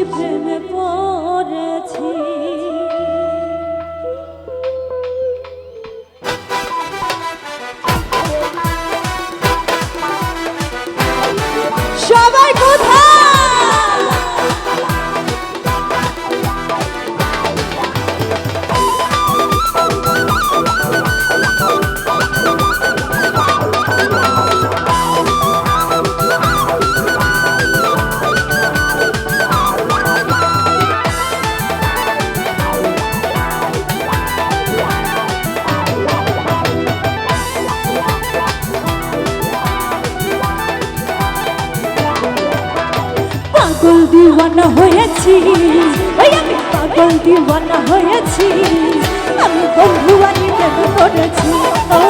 Felipe me pone. দিওয়ানা হয়েছি। ওই আমি পাগল দিওয়ানা হয়েছি। আমি বন্ধু আনি করেছি। ও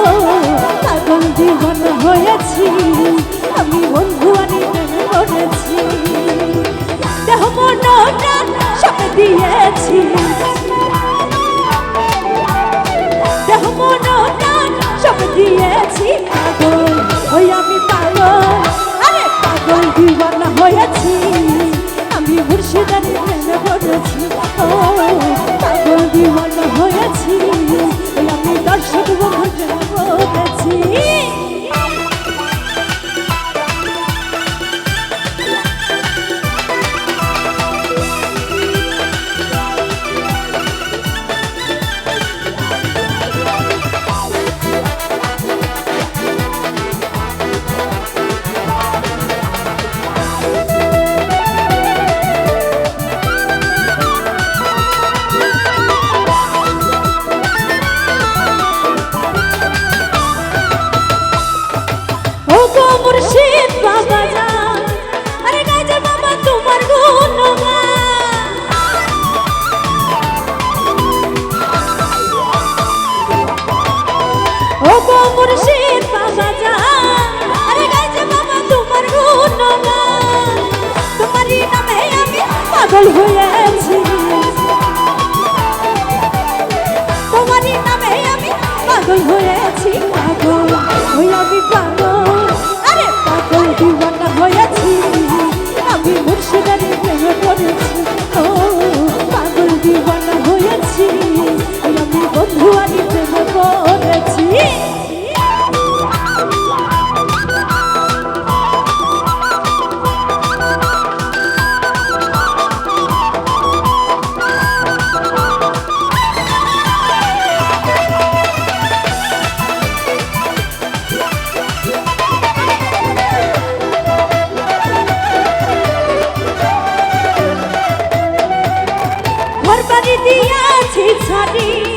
ওগো মুর্শিদ বাবা জান আরে গাইছে বাবা তোমার গুণগান তোমারই নামে আমি পাগল হয়ে দিয়াছি ছাড়ি।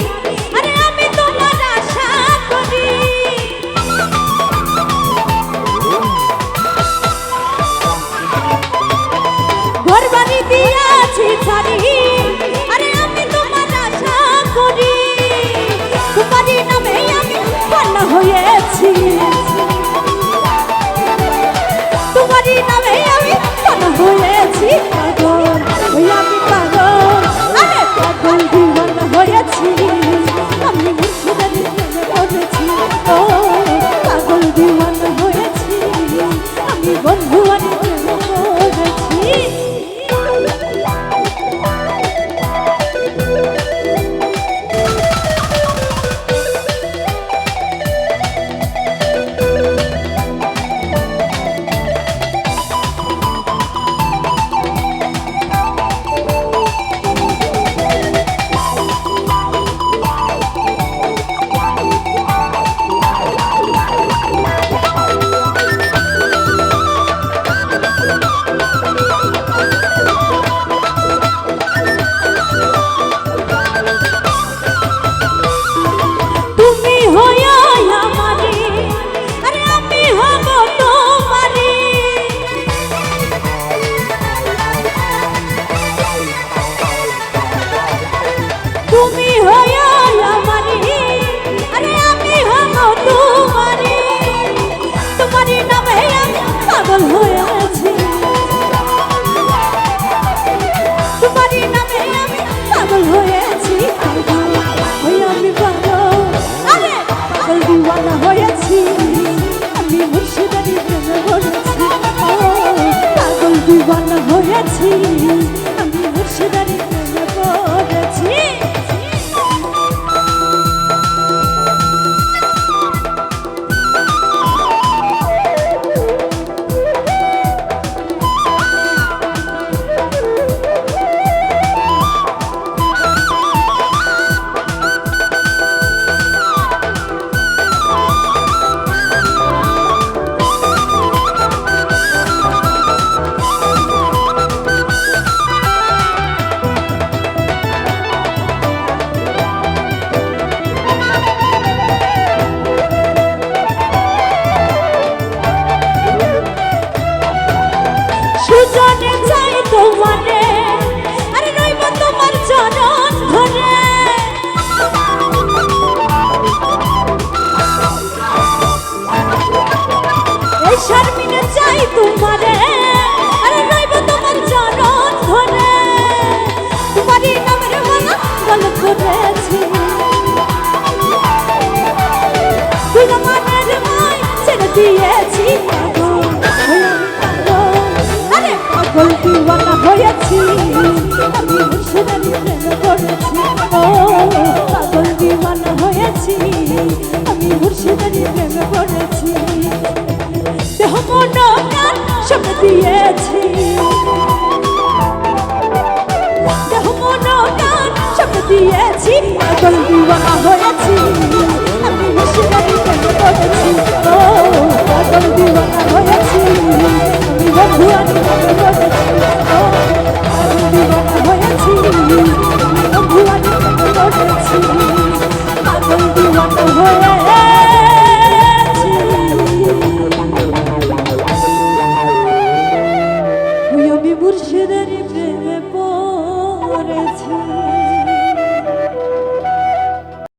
জনে চাই তোমারে আরে রইব তোমার চরণ ধরে এই শর্মিনে চাই তোমারে। করেছি। দেহ মন প্রাণ সব দিয়েছি। দেহ মন প্রাণ সব দিয়েছি পাগল দিওয়ানা হয়েছি।